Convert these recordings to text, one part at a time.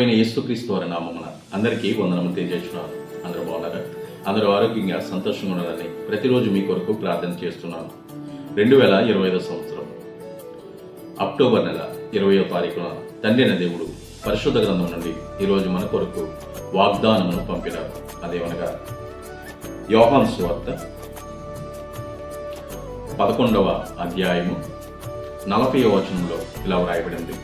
ఆయన యేసుక్రీస్తు వారి నామమున అందరికీ వందనము తెలియజేస్తున్నాను. అందరూ బాగున్నారా? అందరూ ఆరోగ్యంగా సంతోషంగా ఉండాలని ప్రతిరోజు మీ కొరకు ప్రార్థన చేస్తున్నాను. రెండు వేల ఇరవై ఐదో సంవత్సరం అక్టోబర్ నెల ఇరవయో తారీఖున తండ్రిన దేవుడు పరిశుద్ధ గ్రంథం నుండి ఈరోజు మన కొరకు వాగ్దానమును పంపినారు. అదేమనగా యోహాన్ సువార్త పదకొండవ అధ్యాయము నలభై వచనంలో ఇలా వ్రాయబడింది.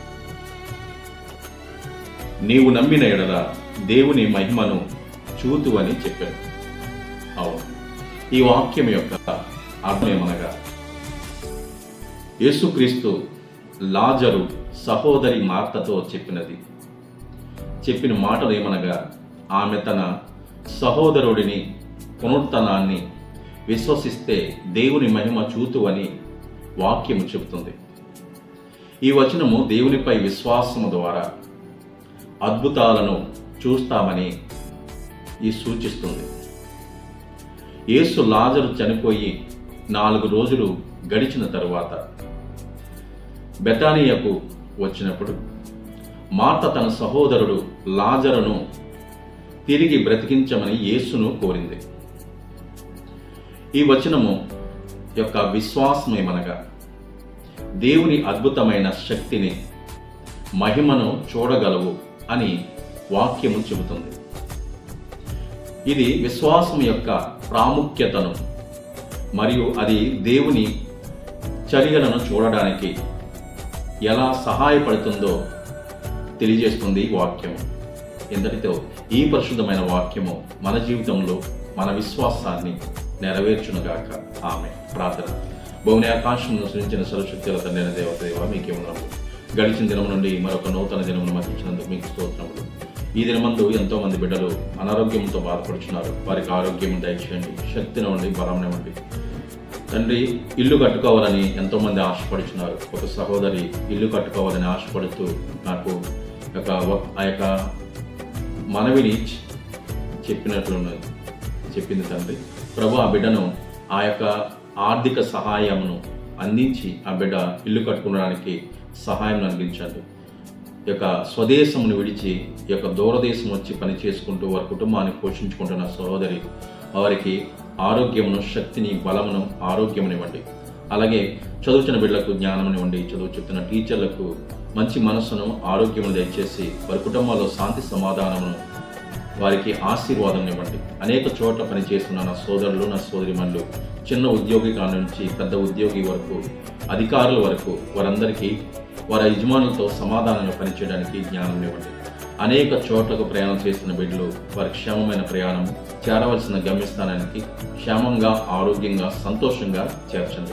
నీవు నమ్మిన ఎడల దేవుని మహిమను చూతు అని చెప్పాను. అవును ఈ వాక్యం యొక్క అర్థమేమనగా యేసుక్రీస్తు లాజరు సహోదరి మార్తతో చెప్పినది. చెప్పిన మాటలు ఏమనగా ఆమె తన సహోదరుడిని పునరుత్తనాన్ని విశ్వసిస్తే దేవుని మహిమ చూతు అని వాక్యము చెబుతుంది. ఈ వచనము దేవునిపై విశ్వాసము ద్వారా అద్భుతాలను చూస్తామని ఈ సూచిస్తుంది. యేసు లాజరు చనిపోయి నాలుగు రోజులు గడిచిన తరువాత బెటానియకు వచ్చినప్పుడు మార్త తన సహోదరుడు లాజరును తిరిగి బ్రతికించమని యేసును కోరింది. ఈ వచనము యొక్క విశ్వాసమేమనగా దేవుని అద్భుతమైన శక్తిని మహిమను చూడగలవు. అని వాక్యము చెబుతుంది. ఇది విశ్వాసం యొక్క ప్రాముఖ్యతను మరియు అది దేవుని చర్యలను చూడడానికి ఎలా సహాయపడుతుందో తెలియజేస్తుంది వాక్యం ఇంతటితో ఈ పరిశుద్ధమైన వాక్యము మన జీవితంలో మన విశ్వాసాన్ని నెరవేర్చునుగాక. ఆమె ప్రార్థన. భూమి ఆకాశం సృష్టించిన సరస్వతి తండ్రి దేవత దేవ మీకేమన్నాము గడిచిన దినం నుండి మరొక నూతన దినమును మాకు ఇచ్చినందుకు మీకు స్తోత్రములు. ఈ దినమందు ఎంతో మంది బిడ్డలు అనారోగ్యంతో బాధపడుతున్నారు వారికి ఆరోగ్యం దయచేయండి శక్తినివ్వండి బలంనివ్వండి తండ్రి ఇల్లు కట్టుకోవాలని ఎంతో మంది ఆశపడుతున్నారు ఒక సహోదరి ఇల్లు కట్టుకోవాలని ఆశపడుతూ నాకు యొక్క ఆ యొక్క మనవిని చెప్పినట్లున్నది. చెప్పింది తండ్రి. ప్రభు ఆ బిడ్డను ఆ యొక్క ఆర్థిక సహాయమును అందించి ఆ బిడ్డ ఇల్లు కట్టుకోవడానికి సహాయం అందించండి ఈ యొక్క స్వదేశమును విడిచి ఈ యొక్క దూరదేశం వచ్చి పని చేసుకుంటూ వారి కుటుంబాన్ని పోషించుకుంటున్న సహోదరి వారికి ఆరోగ్యమును శక్తిని బలమును ఆరోగ్యమునివ్వండి. అలాగే చదువుతున్న బిడ్డలకు జ్ఞానమునివ్వండి. చదువు చెప్తున్న టీచర్లకు మంచి మనస్సును ఆరోగ్యమును దయచేసి వారి కుటుంబాల్లో శాంతి సమాధానమును వారికి ఆశీర్వాదం ఇవ్వండి. అనేక చోట్ల పనిచేస్తున్న నా సోదరులు నా సోదరిమణులు చిన్న ఉద్యోగి కాడ నుంచి పెద్ద ఉద్యోగి వరకు అధికారుల వరకు వారందరికీ వారి యజమానులతో సమాధానంగా పనిచేయడానికి జ్ఞానం ఇవ్వండి. అనేక చోట్లకు ప్రయాణం చేస్తున్న బిడ్డలు వారి క్షేమమైన ప్రయాణం చేరవలసిన గమ్యస్థానానికి క్షేమంగా ఆరోగ్యంగా సంతోషంగా చేర్చండి.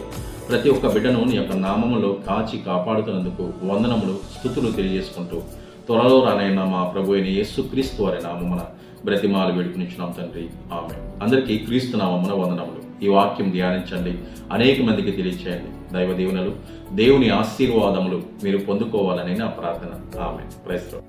ప్రతి ఒక్క బిడ్డను నీ యొక్క నామములో కాచి కాపాడుతున్నందుకు వందనములు స్థుతులు తెలియజేసుకుంటూ త్వరలో రానైన మా ప్రభు అయిన యేసు క్రీస్తు వారి నామమున బ్రతిమాలు వేడుకునిచ్చున్నాం తండ్రి. ఆమె అందరికీ క్రీస్తు నామమున వందనములు. ఈ వాక్యం ధ్యానించండి. అనేక మందికి తెలియచేయండి. దైవ దేవునలు దేవుని ఆశీర్వాదములు మీరు పొందుకోవాలని నా ప్రార్థన ఆమె ప్రైస్లో